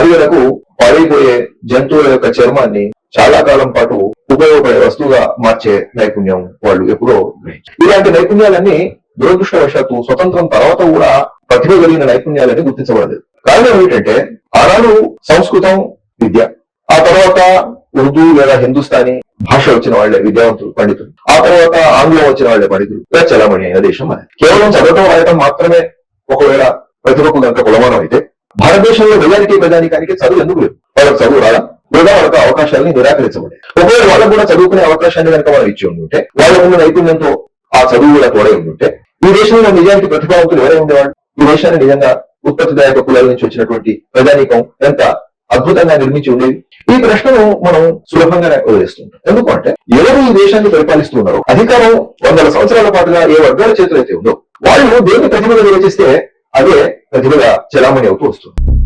అడవులకు పాడైపోయే జంతువుల యొక్క చర్మాన్ని చాలా కాలం పాటు ఉపయోగపడే వస్తువుగా మార్చే నైపుణ్యం వాళ్ళు ఎప్పుడో ఇలాంటి నైపుణ్యాలన్నీ దురదృష్టవశాత్తు స్వతంత్రం తర్వాత కూడా ప్రతిభ కలిగిన నైపుణ్యాలని గుర్తించబడలేదు. కారణం ఏమిటంటే ఆనాడు సంస్కృతం విద్య ఆ తర్వాత ఉర్దూ లేదా హిందుస్థానీ భాష వచ్చిన వాళ్ళే విద్యావంతులు పండితులు. ఆ తర్వాత ఆంగ్లం వచ్చిన వాళ్ళే పండితులు. ఇలా చలామణి అయిన దేశం మనది. కేవలం చదవటం రాయటం మాత్రమే ఒకవేళ ప్రతిభకు కనుక కులమానం అయితే భారతదేశంలో మెజారిటీ ప్రజానికానికి చదువు ఎందుకు లేదు? వాళ్ళకి చదువు రాదా? లేదా వాళ్ళకి అవకాశాలని నిరాకరించబడి ఒకవేళ వాళ్ళకు కూడా చదువుకునే అవకాశాన్ని కనుక మనం ఇచ్చి ఉండుంటే వాళ్ళకున్న నైపుణ్యంతో ఆ చదువు కూడా తోడై ఉంటుంటే ఈ దేశంలో నిజానికి ప్రతిభావంతులు ఎవరై ఉండేవాళ్ళు? ఈ దేశాన్ని నిజంగా ఉత్పత్తిదాయక కులాల నుంచి వచ్చినటువంటి ప్రజానీకం ఎంత అద్భుతంగా నిర్మించి ఉండేవి ఈ ప్రశ్నను మనం సులభంగా వదిలేస్తుంటాం. ఎందుకంటే ఎవరు ఈ దేశాన్ని పరిపాలిస్తూ ఉన్నారో అధికారం వందల సంవత్సరాల పాటుగా ఏ వర్గాల చేతులైతే ఉందో వాళ్ళు దేని ప్రతిభగా నిర్వచిస్తే అదే ప్రతిభగా చలామణి అవుతూ వస్తుంది